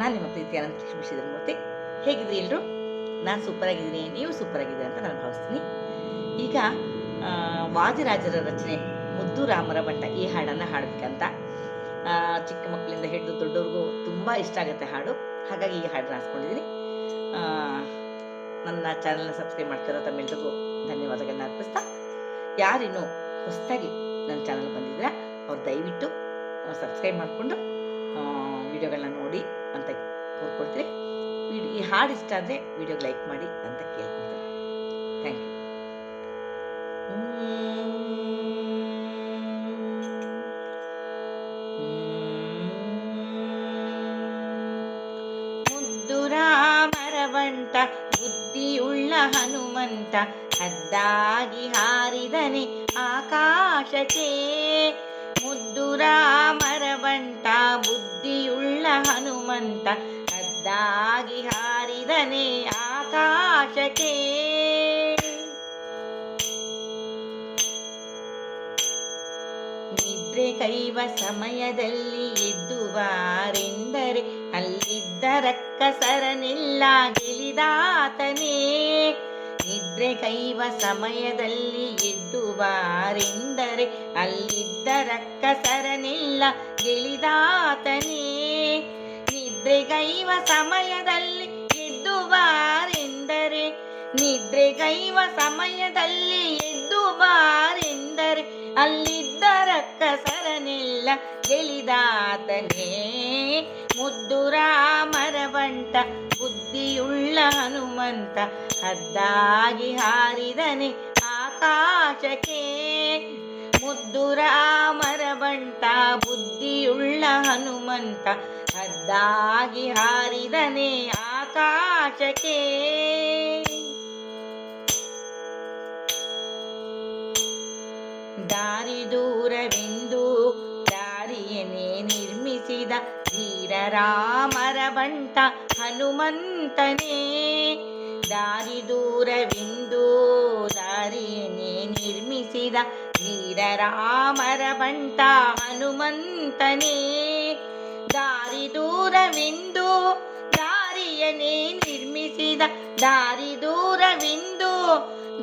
ನಾನು ನಿಮ್ಮ ಪ್ರೀತಿ ಅನಂತ ಲಕ್ಷ್ಮೀ ಮೂರ್ತಿ ಹೇಗಿದ್ರಿ ಎಲ್ಲರೂ ನಾನು ಸೂಪರ್ ಆಗಿದ್ದೀನಿ ನೀವು ಸೂಪರ್ ಆಗಿದ್ದೀರಿ ಅಂತ ನಾನು ಭಾವಿಸ್ತೀನಿ. ಈಗ ವಾದಿರಾಜರ ರಚನೆ, ಮುದ್ದು ರಾಮರ ಭಟ್ಟ ಈ ಹಾಡನ್ನು ಹಾಡಬೇಕಂತ. ಚಿಕ್ಕ ಮಕ್ಕಳಿಂದ ಹಿಡಿದು ದೊಡ್ಡವ್ರಿಗೂ ತುಂಬ ಇಷ್ಟ ಆಗುತ್ತೆ ಹಾಡು. ಹಾಗಾಗಿ ಈ ಹಾಡನ್ನ ಹಾಸ್ಕೊಂಡಿದ್ದೀನಿ ನನ್ನ ಚಾನಲ್ನ ಸಬ್ಸ್ಕ್ರೈಬ್ ಮಾಡ್ತಿರೋ ತಮ್ಮೆಲ್ರಿಗೂ ಧನ್ಯವಾದಗಳನ್ನ ಅರ್ಪಿಸ್ತಾ. ಯಾರಿನ್ನೂ ಹೊಸದಾಗಿ ನನ್ನ ಚಾನಲ್ ಬಂದಿದ್ದೀರಾ ಅವ್ರು ದಯವಿಟ್ಟು ಸಬ್ಸ್ಕ್ರೈಬ್ ಮಾಡಿಕೊಂಡು ವಿಡಿಯೋಗಳನ್ನ ನೋಡಿ ಅಂತ ಕೋರ್ಕೊಳ್ತೀರಿ. ಈ ಹಾಡು ಇಷ್ಟ ಆದರೆ ವಿಡಿಯೋಗೆ ಲೈಕ್ ಮಾಡಿ ಅಂತ ಕೇಳ್ಕೊಳ್ತೀನಿ ಥ್ಯಾಂಕ್ ಯು. ಮುದ್ದು ರಾಮರ ಬಂಟ, ಬುದ್ಧಿಯುಳ್ಳ ಹನುಮಂತ, ಹದ್ದಾಗಿ ಹಾರಿದನೆ ಆಕಾಶಕ್ಕೆ ಮುದ್ದು ಹನುಮಂತ ಅದ್ದಾಗಿ ಹಾರಿದನೆ ಆಕಾಶಕ್ಕೆ. ನಿದ್ರೆ ಕೈವ ಸಮಯದಲ್ಲಿ ಎದ್ದು ಬಾರೆಂದರೆ ಅಲ್ಲಿದ್ದ ರಕ್ಕಸರನೆಲ್ಲ ಗೆಲಿದಾತನೇ ನಿದ್ರೆ ಕೈವ ಸಮಯದಲ್ಲಿ ಎದ್ದು ಬಾರೆಂದರೆ ಅಲ್ಲಿದ್ದ ರಕ್ಕಸರನೆಲ್ಲ ಗೆಲಿದಾತನೇ ನಿದ್ರೆಗೈವ ಸಮಯದಲ್ಲಿ ಎದ್ದು ಬಾರೆಂದರೆ ನಿದ್ರೆಗೈವ ಸಮಯದಲ್ಲಿ ಎದ್ದು ಬಾರೆಂದರೆ ಅಲ್ಲಿದ್ದ ರಕ್ಕಸರನೆಲ್ಲ ಗೆಲಿದಾತನೇ ಮುದ್ದು ರಾಮರ ಬಂಟ, ಬುದ್ಧಿಯುಳ್ಳ ಹನುಮಂತ ಹದ್ದಾಗಿ ಹಾರಿದನೆ ಆಕಾಶಕ್ಕೆ. ಮುದ್ದು ರಾಮರ ಬಂಟ, ಬುದ್ಧಿಯುಳ್ಳ ಹನುಮಂತ ಹದ್ದಾಗಿ ಹಾರಿದನೆ ಆಕಾಶಕ್ಕೆ. ದಾರಿ ದೂರವೆಂದು ದಾರಿಯನೇ ನಿರ್ಮಿಸಿದ ಧೀರರಾಮರ ಬಂಟ ಹನುಮಂತನೇ. ದಾರಿ ದೂರವೆಂದು ದಾರಿಯನೇ ನಿರ್ಮಿಸಿದ ಧೀರರಾಮರ ಬಂಟ ಹನುಮಂತನೇ. ದಾರಿ ದೂರವಿಂದು ದಾರಿಯನೇ ನಿರ್ಮಿಸಿದ ದಾರಿ ದೂರವಿಂದು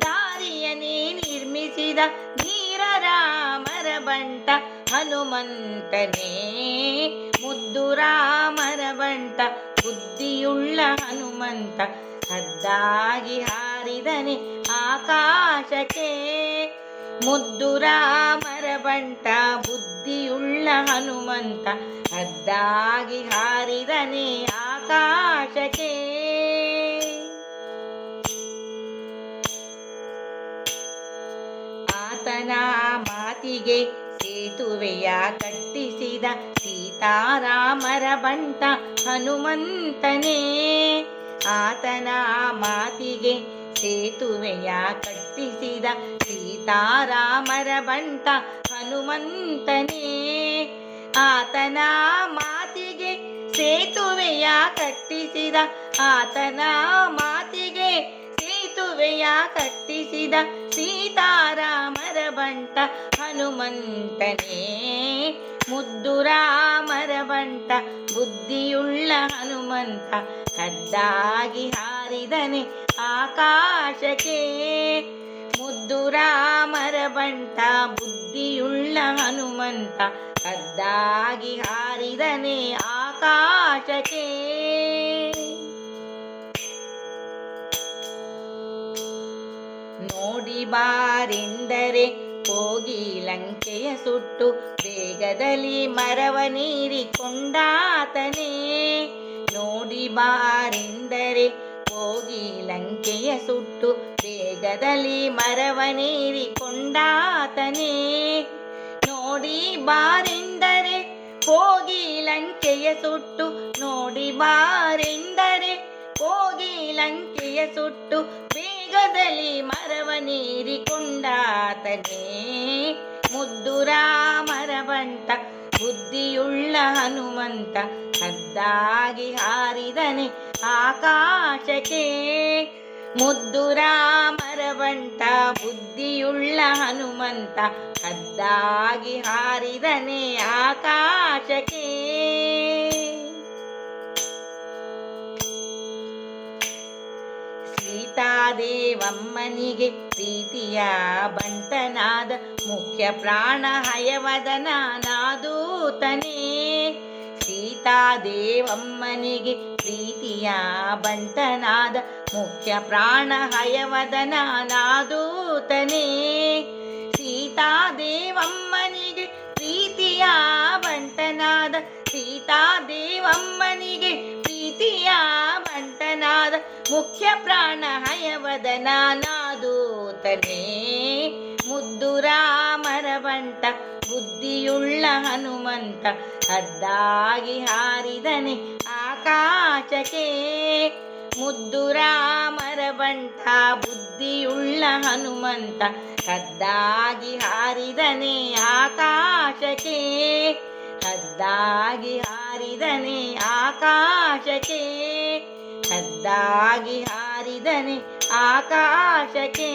ದಾರಿಯನೇ ನಿರ್ಮಿಸಿದ ನೀರ ರಾಮರ ಬಂಟ ಹನುಮಂತನೇ. ಮುದ್ದು ರಾಮರ ಬಂಟ, ಬುದ್ಧಿಯುಳ್ಳ ಹನುಮಂತ ಹದ್ದಾಗಿ ಹಾರಿದನೆ ಆಕಾಶಕ್ಕೆ. ಮುದ್ದು ರಾಮರ ಬಂಟ, ಬುದ್ಧಿಯುಳ್ಳ ಹನುಮಂತ ಹದ್ದಾಗಿ ಹಾರಿದನೆ ಆಕಾಶಕ್ಕೆ. ಆತನ ಮಾತಿಗೆ ಸೇತುವೆಯ ಕಟ್ಟಿಸಿದ ಸೀತಾರಾಮರ ಬಂಟ ಹನುಮಂತನೇ. ಆತನ ಮಾತಿಗೆ ಸೇತುವೆಯ ಕಟ್ಟಿಸಿದ ಸೀತಾರಾಮರ ಬಂಟ ಹನುಮಂತನೇ. ಆತನ ಮಾತಿಗೆ ಸೇತುವೆಯ ಕಟ್ಟಿಸಿದ. ಆತನ ಮಾತಿಗೆ ಸೇತುವೆಯ ಕಟ್ಟಿಸಿದ. ಸೀತಾರಾಮರ ಬಂಟ ಹನುಮಂತನೇ ಮುದ್ದು ರಾಮರ ಬಂಟ ಬುದ್ಧಿಯುಳ್ಳ ಹನುಮಂತ, ಹದ್ದಾಗಿ ಹಾರಿದನೆ ಆಕಾಶಕ್ಕೆ. ಮುದ್ದು ರಾಮರ ಬಂಟ ಬುದ್ಧಿಯುಳ್ಳ ಹನುಮಂತ ಹದ್ದಾಗಿ ಹಾರಿದನೆ ಆಕಾಶಕ್ಕೆ. ನೋಡಿ ಬಾರೆಂದರೆ ಹೋಗಿ ಲಂಕೆಯ ಸುಟ್ಟು ಬೇಗದಲ್ಲಿ ಮರವ ನೀರಿಕೊಂಡಾತನೇ ನೋಡಿ ಬಾರೆಂದರೆ ಹೋಗಿ ಲಂಕೆಯ ಸುಟ್ಟು ಬೇಗದಲ್ಲಿ ಮರವ ನೀರಿಕೊಂಡಾತನೇ ನೋಡಿ ಬಾರೆಂದರೆ, ಹೋಗಿ ಲಂಕೆಯ ಸುಟ್ಟು ನೋಡಿ ಬಾರೆಂದರೆ, ಹೋಗಿ ಲಂಕೆಯ ಸುಟ್ಟು ಬೇಗದಲ್ಲಿ ಮರವ ನೀರಿಕೊಂಡಾತನೇ. ಮುದ್ದು ರಾಮರವಂತ ಬುದ್ಧಿಯುಳ್ಳ ಹನುಮಂತ ಕದ್ದಾಗಿ ಹಾರಿದನೆ ಆಕಾಶಕ್ಕೆ. ಮುದ್ದು ರಾಮರ ಭರವಂತ ಬುದ್ಧಿಯುಳ್ಳ ಹನುಮಂತ ಕದ್ದಾಗಿ ಹಾರಿದನೆ ಆಕಾಶಕ್ಕೆ. ಸೀತಾದೇವಮ್ಮನಿಗೆ ಪ್ರೀತಿಯ ಬಂಟನಾದ ಮುಖ್ಯ ಪ್ರಾಣ ಹಯವದನಾದೂತನೇ ಸೀತಾದೇವಮ್ಮನಿಗೆ ಪ್ರೀತಿಯ ಬಂಟನಾದ ಮುಖ್ಯ ಪ್ರಾಣ ಹಯವದನ ನಾದೂತನೇ ಸೀತಾದೇವಮ್ಮನಿಗೆ ಪ್ರೀತಿಯ ಬಂಟನಾದ ಸೀತಾದೇವಮ್ಮನಿಗೆ ಪ್ರೀತಿಯ ಬಂಟನಾದ ಮುಖ್ಯ ಪ್ರಾಣ ಹಯವದನ ನಾದೂತನೇ ಮುದ್ದು ರಾಮರ ಬಂಟ ಬುದ್ಧಿಯುಳ್ಳ ಹನುಮಂತ ಅದ್ದಾಗಿ ಹಾರಿದನೆ ಆಕಾಶಕ್ಕೆ. ಮುದ್ದು ರಾಮರ ಬಂಟ ಬುದ್ಧಿಯುಳ್ಳ ಹನುಮಂತ ಹದ್ದಾಗಿ ಹಾರಿದನೆ ಆಕಾಶಕ್ಕೆ. ಹದ್ದಾಗಿ ಹಾರಿದನೆ ಆಕಾಶಕ್ಕೆ. ಹದ್ದಾಗಿ ಹಾರಿದನೆ ಆಕಾಶಕ್ಕೆ.